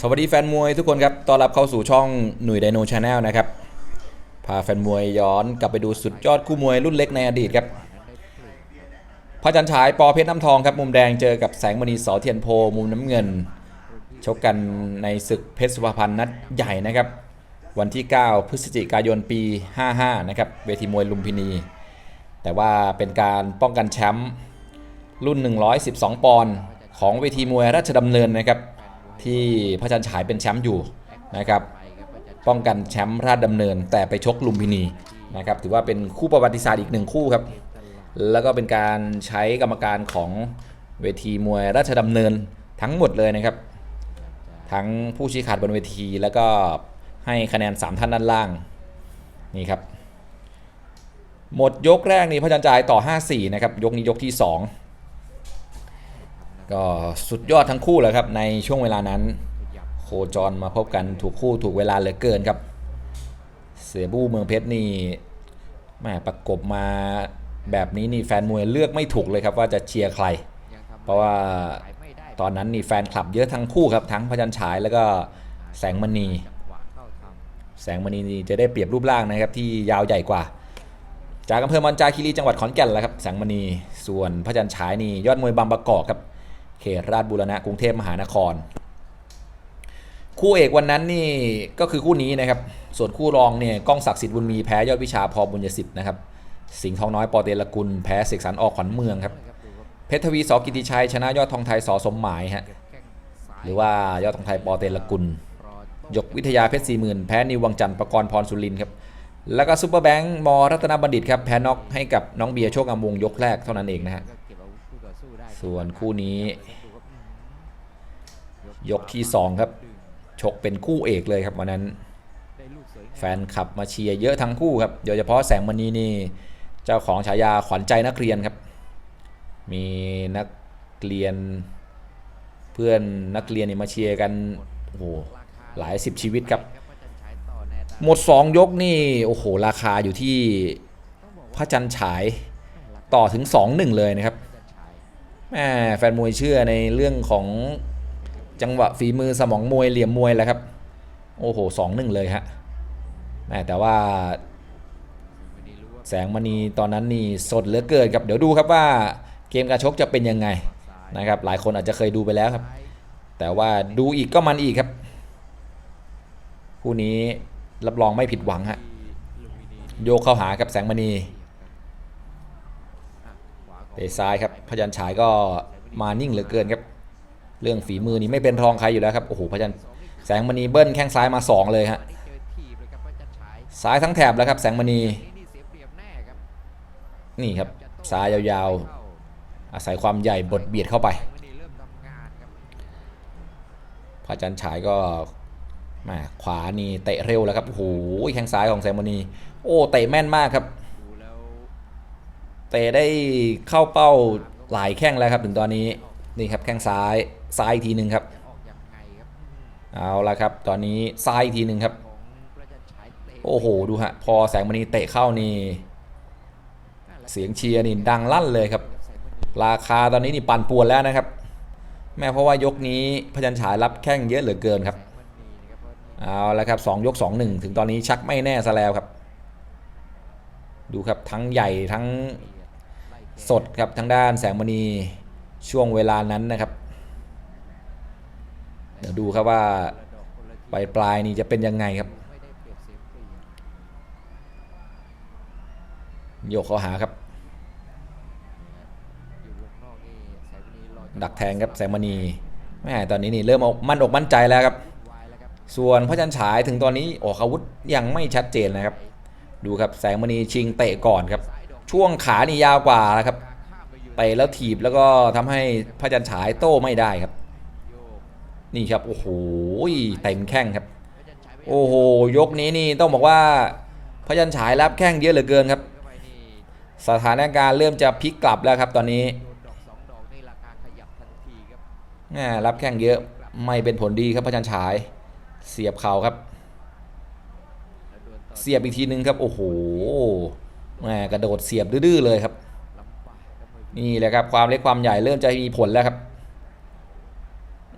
สวัสดีแฟนมวยทุกคนครับ ต้อนรับเข้าสู่ช่องหนุ่ยไดโนชาแนลนะครับ พาแฟนมวยย้อนกลับไปดูสุดยอดคู่มวยรุ่นเล็กในอดีตครับ พระจันทร์ฉายปอเพชรน้ำทองครับ มุมแดงเจอกับแสงมณีสอเทียนโพ มุมน้ำเงิน ชกกันในศึกเพชรสุภาพันธ์นัดใหญ่นะครับ วันที่ 9 พฤศจิกายนปี 55 นะครับ เวทีมวยลุมพินี แต่ว่าเป็นการป้องกันแชมป์รุ่น 112 ปอนด์ของเวทีมวยราชดำเนินนะครับ ที่พระจันทร์ฉายเป็นแชมป์อยู่นะครับป้องกันแชมป์ราชดำเนิน แต่ไปชกลุมพินีนะครับถือว่าเป็นคู่ประวัติศาสตร์อีกหนึ่งคู่ครับ แล้วก็เป็นการใช้กรรมการของเวทีมวยราชดำเนินทั้งหมดเลยนะครับ ทั้งผู้ชี้ขาดบนเวทีแล้วก็ให้คะแนน 3 ท่านด้านล่างนี่ครับหมดยกแรกนี่พระจันทร์จ่ายต่อ 5-4 นะครับ ยกนี้ยกที่ 2 ก็สุดยอดทั้งคู่แหละครับ ในช่วงเวลานั้น โคจรมาพบกันถูกคู่ถูกเวลาเหลือเกินครับ เสียบู้เมืองเพชรนี่แม่ประกบมาแบบนี้นี่แฟนมวยเลือกไม่ถูกเลยครับว่าจะเชียร์ใคร เพราะว่าตอนนั้นนี่แฟนคลับเยอะทั้งคู่ครับทั้งพระจันฉายแล้วก็แสงมณี แสงมณีนี่จะได้เปรียบรูปร่างนะครับที่ยาวใหญ่กว่า จากอำเภอมันจาคีรีจังหวัดขอนแก่นแหละครับแสงมณีส่วนพระจันฉายนี่ยอดมวยบางประกอบครับ เขตราชบุรณะกรุงเทพมหานคร คู่เอกวันนั้นนี่ก็คือคู่นี้นะครับ ส่วนคู่รองเนี่ยก้องศักดิ์สิทธิ์บุญมีแพ้ยอดวิชาพอบุญยสิทธิ์นะครับ สิงห์ทองน้อยปอเตลกุลแพ้เสกสรรออกขวัญเมืองครับ เพชรทวีสอกิติชัยชนะยอดทองไทยสอสมหมายฮะ หรือว่ายอดทองไทยปอเตลกุล ยกวิทยาเพชรสี่หมื่นแพ้นิววังจันทร์ประกรณ์พรสุรินครับแล้วก็ซุปเปอร์แบงค์มรัตนบัณฑิตครับแพ้น็อกให้กับน้องเบียร์โชคอำวงยกแรกเท่านั้นเองนะฮะ ส่วนคู่นี้ ยกที่2ครับ ชกเป็นคู่เอกเลยครับวันนั้น แฟนคลับมาเชียร์เยอะทั้งคู่ครับโดยเฉพาะแสงมณีนี่ เจ้าของฉายาขวัญใจนักเรียนครับ มีนักเรียนเพื่อนนักเรียนนี่มาเชียร์กันโอ้โหหลายสิบชีวิตครับ หมด 2 ยกนี่โอ้โหราคาอยู่ที่พระจันทร์ฉายต่อถึง 2-1 เลยนะครับ แม่แฟนมวยเชื่อในเรื่องของจังหวะฝีมือสมองมวยเหลี่ยมมวยแหละครับ โอ้โหสองหนึ่งเลยฮะแม่แต่ว่าแสงมณีตอนนั้นนี่สดเหลือเกินครับเดี๋ยวดูครับว่าเกมการชกจะเป็นยังไงนะครับ หลายคนอาจจะเคยดูไปแล้วครับ แต่ว่าดูอีกก็มันอีกครับ คู่นี้รับรองไม่ผิดหวังฮะโยกเข้าหากับแสงมณี เตะซ้ายครับพยัญชายก็มานิ่งเหลือเกินครับ เรื่องฝีมือนี่ไม่เป็นรองใครอยู่แล้วครับโอ้โหพระจันแสงมณีเบิ้ลแข้งซ้ายมา 2 เลยฮะซ้ายทั้งแถบแล้วครับ แสงมณีนี่ครับซ้ายยาวๆ อาศัยความใหญ่บดเบียดเข้าไปพระจันฉายก็มาขวานี่เตะเร็วแล้วครับโอ้โหแข้งซ้ายของแสงมณีโอ้เตะแม่นมากครับ เตะได้เข้าเป้าหลายแข้งแล้วครับถึงตอนนี้นี่ครับแข้งซ้ายซ้ายอีกทีหนึ่งครับเอาละครับ ตอนนี้ซ้ายอีกทีหนึ่งครับ โอ้โหดูฮะพอแสงมณีเตะเข้านี่เสียงเชียร์นี่ดังลั่นเลยครับ ราคาตอนนี้นี่ปั่นป่วนแล้วนะครับ แม้เพราะว่ายกนี้พยัญชายรับแข้งเยอะเหลือเกินครับเอาละครับสองยกสองหนึ่งถึงตอนนี้ชักไม่แน่ซะแล้วครับ ดูครับทั้งใหญ่ทั้ง สดครับทางด้านแสงมณีช่วงเวลานั้นนะครับ เดี๋ยวดูครับว่าปลายปลายๆนี่จะเป็นยังไงครับโยกเขาหาครับ ดักแทงครับแสงมณีแม่ตอนนี้นี่เริ่มออกมั่นอกมั่นใจแล้วครับ ส่วนพระจันทร์ฉายถึงตอนนี้ออกอาวุธยังไม่ชัดเจนนะครับ ดูครับแสงมณีชิงเตะก่อนครับ ช่วงขานี่ยาวกว่านะครับเตะแล้วถีบแล้วก็ทำให้พระจันฉายโต้ไม่ได้ครับ นี่ครับโอ้โหเต็มแข้งครับ โอ้โหยกนี้นี่ต้องบอกว่าพระจันทร์ฉายรับแข้งเยอะเหลือเกินครับ สถานการณ์เริ่มจะพลิกกลับแล้วครับตอนนี้รับแข้งเยอะไม่เป็นผลดีครับพระจันฉายเสียบเข่าครับ เสียบอีกทีนึงครับ โอ้โห แหมกระโดดเสียบดื้อเลยครับ นี่แหละครับความเล็กความใหญ่เริ่มจะมีผลแล้วครับ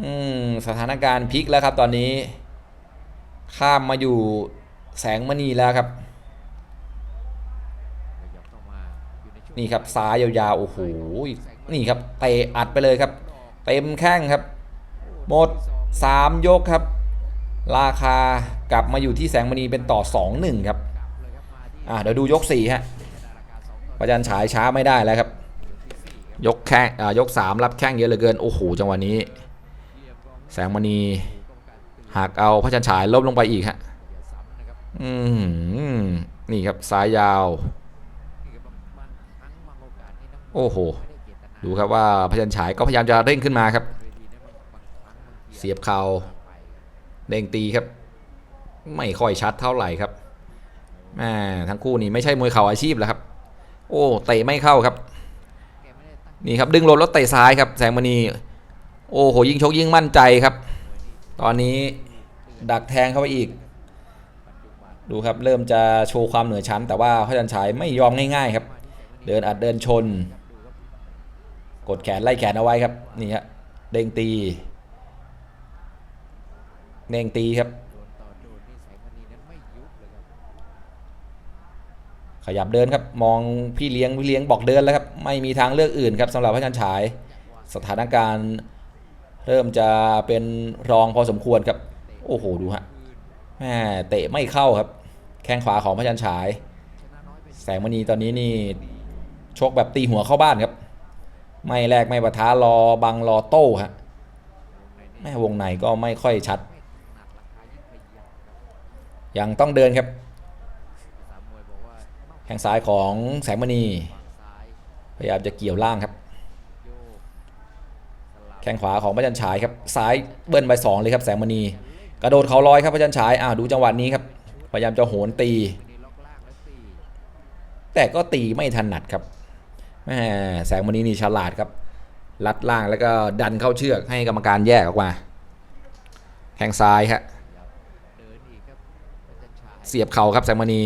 อืมสถานการณ์พลิกแล้วครับ ตอนนี้ ข้ามมาอยู่แสงมณีแล้วครับ นี่ครับซ้ายยาวๆโอ้โหนี่ครับเตะอัดไปเลยครับ เต็มแข้งครับ หมด 3 ยกครับ ราคากลับมาอยู่ที่แสงมณีเป็นต่อ 2-1 ครับ เลยครับมาที่อะเดี๋ยวดูยก4ฮะราคาสองต่อประจันฉายช้าไม่ได้แล้วครับ ยกแข้งอ่ายก 3 รับแข้งเยอะเหลือเกิน โอ้โหจังหวะนี้ แสงมณีกรรมกากเอาพระจันฉายล้มลงไปอีกฮะอืมนี่ครับซ้ายยาว โอ้โห ดูครับว่าพระจันฉายก็พยายามจะเร่งขึ้นมาครับ เสียบเข่าเด้งตีครับ ไม่ค่อยชัดเท่าไหร่ครับ แม่ทั้งคู่นี่ไม่ใช่มวยเข่าอาชีพแล้วครับ โอ้เตะไม่เข้าครับ นี่ครับดึงลมแล้วเตะซ้ายครับ แสงมณีโอ้โหยิ่งชกยิ่งมั่นใจครับ ตอนนี้ดักแทงเข้าไปอีก ดูครับเริ่มจะโชว์ความเหนือชั้น แต่ว่าพระจันฉายไม่ยอมง่ายๆครับ เดินอัดเดินชน กดแขนไล่แขนเอาไว้ครับนี่ฮะเด้งตีเด้งตีครับ โดนต่อโดนนี่แสงมณีนั้นไม่ยุบเลยครับ ข ยับเดินครับ มองพี่เลี้ยงพี่เลี้ยงบอกเดินแล้วครับ ไม่มีทางเลือกอื่นครับสำหรับพระจันฉาย สถานการณ์เริ่มจะเป็นรองพอสมควรครับ โอ้โห ดูฮะแม่เตะไม่เข้าครับ แข้งขวาของพระจันฉายชนะน้อยแสงมณีตอนนี้นี่ชกแบบตีหัวเข้าบ้านครับ ไม่แลกไม่ปะทะรอบังรอโต้ฮะแม่วงในก็ไม่ค่อยชัด ยังต้องเดินครับ สามมวยบอกว่า แข้งซ้ายของแสงมณี พยายามจะเกี่ยวล่างครับ แข้งขวาของพระจันฉายครับ ซ้ายเบิ้ลไปสองเลยครับแสงมณี กระโดดเขาลอยครับพระจันฉายอ่าดูจังหวะนี้ครับ พยายามจะโหนตี แต่ก็ตีไม่ถนัดครับแม่แสงมณีนี่ฉลาดครับ ลัดล่างแล้วก็ดันเข้าเชือกให้กรรมการแยกออกมา แข้งซ้ายฮะเดินอีกครับเสียบเข่าครับแสงมณี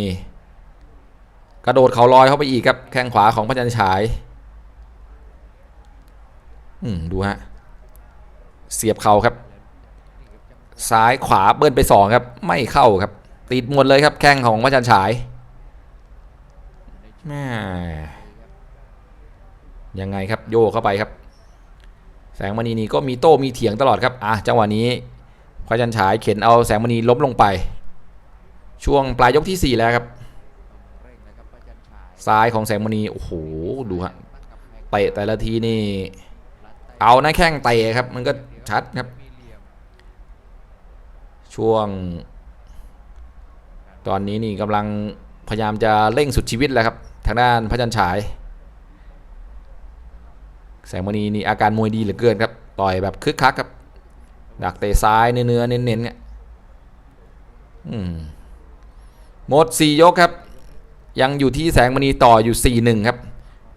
กระโดดเขาลอยเข้าไปอีกครับแข้งขวาของพระจันฉายอืมดูฮะเสียบเข่าครับ ซ้ายขวาเบิ้ลไปสองครับ ไม่เข้าครับ ติดหมดเลยครับ แข้งของพระจันฉายแม่ยังไงครับโยกเข้าไปครับ แสงมณีนี่ก็มีโต้มีเถียงตลอดครับอะจังหวะนี้พระจันฉายเข็นเอาแสงมณีล้มลงไป ช่วงปลายยกที่ 4 แล้วครับ ซ้ายของแสงมณีโอ้โหดูฮะเตะแต่ละทีนี่ เอาหน้าแข้งเตะครับ มันก็ชัดครับ ช่วง ตอนนี้นี่กำลังพยายามจะเร่งสุดชีวิตแล้วครับ ทางด้านพระจันฉาย แสงมณีนี่อาการมวยดีเหลือเกินครับ ต่อยแบบคึกคักครับ ดักเตะซ้ายเนื้อเน้นๆเนี่ยอืมหมด4ยกครับ ยังอยู่ที่แสงมณีต่ออยู่ 4-1 ครับ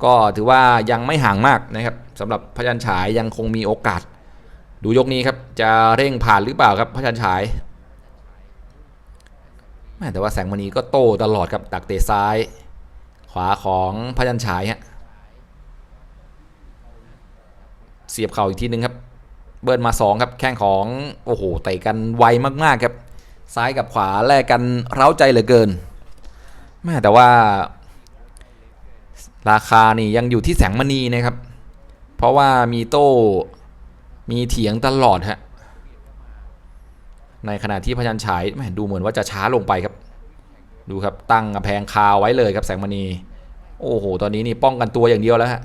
ก็ถือว่ายังไม่ห่างมากนะครับสำหรับพระจันฉายยังคงมีโอกาส ดูยกนี้ครับจะเร่งผ่านหรือเปล่าครับพระจันฉายแม่แต่ว่าแสงมณีก็โตตลอดครับดักเตะซ้าย ขวาของพระจันฉายฮะเสียบเข่าอีกทีนึงครับ เบิร์นมา 2 ครับ แข้งของ โอ้โหเตะกันไวมาก ๆ ครับ ซ้ายกับขวาแลกกันเร้าใจเหลือเกิน แม่แต่ว่า ราคานี่ยังอยู่ที่แสงมณีนะครับ เพราะว่ามีโต้มีเถียงตลอดฮะในขณะที่พยัญฉายแม่ดูเหมือนว่าจะช้าลงไปครับ ดูครับตั้งกำแพงคาไว้เลยครับแสงมณี โอ้โห ตอนนี้นี่ป้องกันตัวอย่างเดียวแล้วฮะ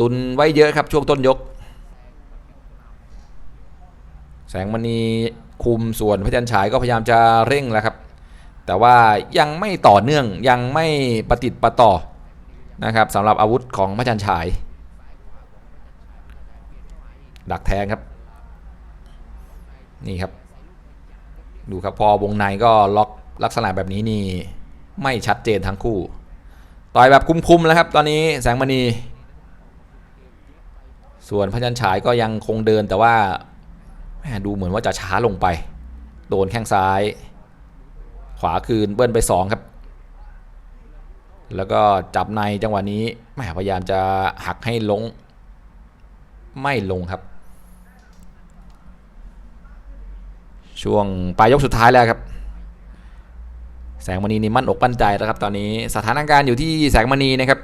ตุนไว้เยอะครับช่วงต้นยก แสงมณีคุมส่วนพยัญฉายก็พยายามจะเร่งแล้วครับ แต่ว่ายังไม่ต่อเนื่องยังไม่ประติดประต่อนะครับสำหรับอาวุธของพระจันฉาย ดักแทงครับ นี่ครับ ดูครับพอวงในก็ล็อกลักษณะแบบนี้นี่ไม่ชัดเจนทั้งคู่ ต่อยแบบคุ้มๆแล้วครับ ตอนนี้แสงมณี ส่วนพระจันฉายก็ยังคงเดินแต่ว่าดูเหมือนว่าจะช้าลงไป โดนแข้งซ้าย วาคืนเบิ้ลไปสองครับ แล้วก็จับในจังหวะนี้แม่พยายามจะหักให้ลง ไม่ลงครับ ช่วงปลายยกสุดท้ายแล้วครับ แสงมณีนี่มั่นอกมั่นใจแล้วครับ ตอนนี้สถานการณ์อยู่ที่แสงมณีนะครับ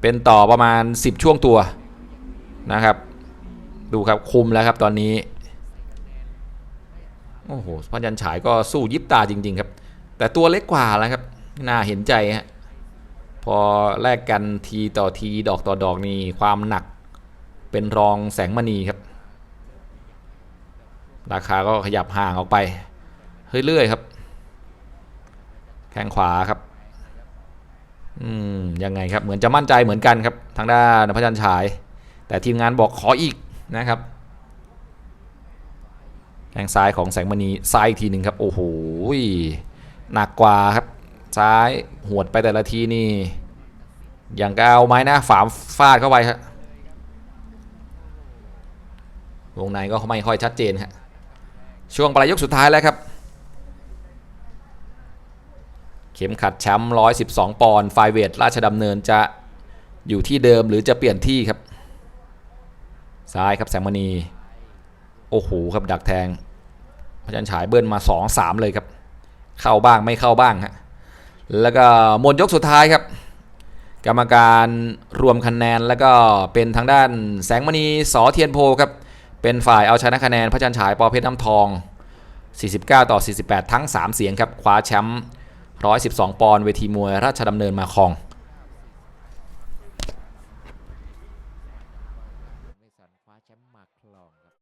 เป็นต่อประมาณ 10 ช่วงตัวนะครับ ดูครับคุมแล้วครับตอนนี้ โอ้โหพันยันฉายก็สู้ยิบตาจริง ๆ ครับ แต่ตัวเล็กกว่าแล้วครับ น่าเห็นใจฮะพอแลกกันทีต่อทีดอกต่อดอกนี่ความหนักเป็นรองแสงมณีครับ ราคาก็ขยับห่างออกไปเรื่อยๆครับ แข้งขวาครับ อืมยังไงครับ เหมือนจะมั่นใจเหมือนกันครับ ทางด้านพระจันทร์ฉาย แต่ทีมงานบอกขออีกนะครับ แข้งซ้ายของแสงมณีซ้ายอีกทีหนึ่งครับ โอ้โหหนักกว่าครับ ซ้ายหวดไปแต่ละทีนี่ อย่างกเอาไม้หน้าฝามฟาดเข้าไปครับวงในก็ไม่ค่อยชัดเจนครับช่วงปลายยกสุดท้ายแล้วครับ เข็มขัดแชมป์112 ปอนด์ไฟเวทราชดำเนินจะอยู่ที่เดิมหรือจะเปลี่ยนที่ครับ ซ้ายครับแสงมณี โอ้โหครับดักแทงพระจันทร์ฉายเบิ้ลมา 2-3 เลยครับ เข้าบ้างไม่เข้าบ้างฮะแล้วก็หมดยกสุดท้ายครับ กรรมการรวมคะแนนแล้วก็เป็นทางด้านแสงมณีสอเทียนโพครับ เป็นฝ่ายเอาชนะคะแนนพระจันทร์ฉายปอเพชรน้ำทอง 49 ต่อ 48 ทั้ง 3 เสียงครับคว้าแชมป์112 ปอนด์เวทีมวยราชดำเนินมาครอง